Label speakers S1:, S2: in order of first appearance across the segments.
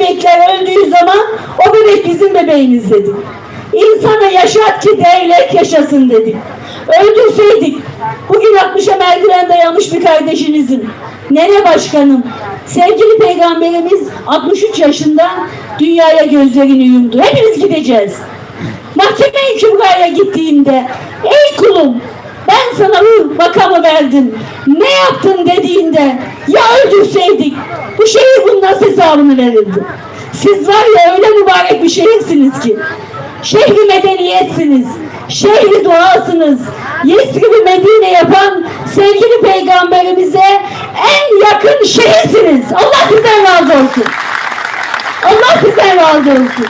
S1: bebekler öldüğü zaman o bebek bizim bebeğimiz dedik. İnsana yaşat ki devlet yaşasın dedik. Öldürseydik bugün 60'a merdiven dayanmış bir kardeşinizin nene başkanım sevgili peygamberimiz 63 yaşında dünyaya gözlerini yumdu. Hepimiz gideceğiz. Mahkeme-i Kübra'ya gittiğinde ey kulum ben sana bu makamı verdim. Ne yaptın dediğinde ya öldürseydik bu şehir nasıl hesabını verirdi. Siz var ya öyle mübarek bir şehirsiniz ki. Şehri medeniyetsiniz. Şehri doğasınız. Yesrib'i Medine yapan sevgili peygamberimize en yakın şehirsiniz. Allah sizden razı olsun. Allah sizden razı olsun.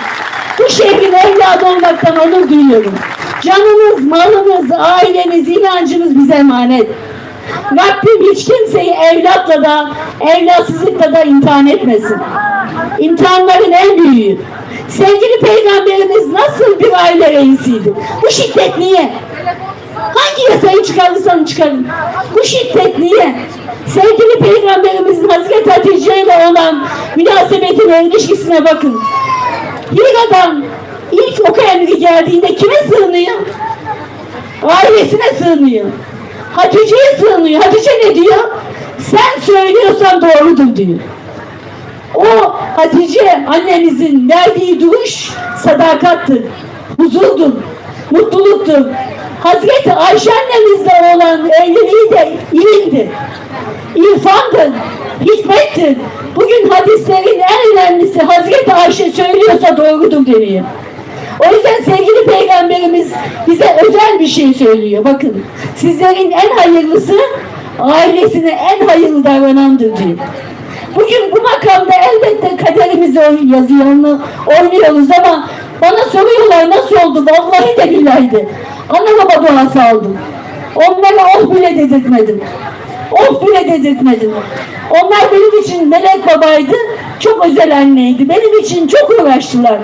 S1: Bu şehrin evladı olmaktan onur duyuyorum. Canınız, malınız, aileniz, inancınız bize emanet. Rabbim hiç kimseyi evlatla da, evlatsızlıkla da imtihan etmesin. İmtihanların en büyüğü. Sevgili peygamberimiz nasıl bir aile reisiydi? Bu şiddet niye? Hangi yasayı çıkarırsan çıkarın. Bu şiddet niye? Sevgili peygamberimizin Hazreti Hatice ile olan münasebetine, ilişkisine bakın. Bir adam ilk oku emri geldiğinde kime sığınıyor? Ailesine sığınıyor. Hatice'ye sığınıyor. Hatice ne diyor? Sen söylüyorsan doğrudur diyor. O Hatice annemizin verdiği duruş sadakattır, huzurdur, mutluluktur. Hazreti Ayşe annemizle olan evliliği de ilimdir, irfandır, hikmettir. Bugün hadislerin en önemlisi Hazreti Ayşe söylüyorsa doğrudur deniyor. O yüzden sevgili peygamberimiz bize özel bir şey söylüyor. Bakın sizlerin en hayırlısı ailesine en hayırlı davranandır diyor. Bugün bu makamda elbette kaderimizi oy- yazıyor, onu oynuyoruz ama bana soruyorlar nasıl oldu? Vallahi de billahi. Ana baba duası aldım. Onlara oh bile dedirtmedim. Oh bile dedirtmedim. Onlar benim için melek babaydı, çok özel anneydi. Benim için çok uğraştılar.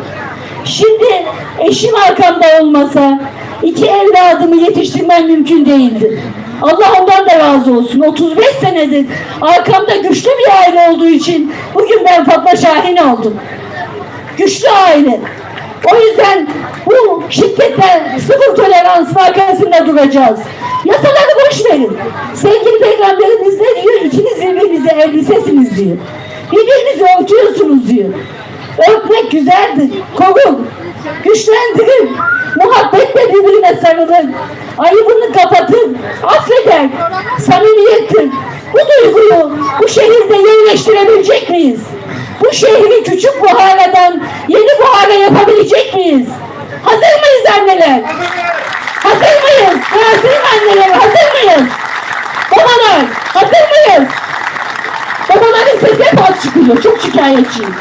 S1: Şimdi eşim arkamda olmasa iki evladımı yetiştirmem mümkün değildi. Allah ondan da razı olsun. 35 senedir arkamda güçlü bir aile olduğu için bugün ben Fatma Şahin oldum. Güçlü aile. O yüzden bu şiddetle sıfır tolerans arkasında duracağız. Yasaları boş verin. Sevgili Peygamberimiz ne diyor? İkiniz birbirinize elbisesiniz diyor. Birbirinizi örtüyorsunuz diyor. Güzeldir, korur, güçlendirir, muhabbetle birbirine sarılır, ayıbını kapatır, affeder, samimiyettir. Bu duyguyu bu şehirde yerleştirebilecek miyiz? Bu şehri küçük buharadan yeni buhara yapabilecek miyiz? Hazır mıyız anneler? Hazır mıyız? Hazır anneler, hazır mıyız? Babalar, hazır mıyız? Babaların sesi hep az çıkıyor, çok şikayetçiyim.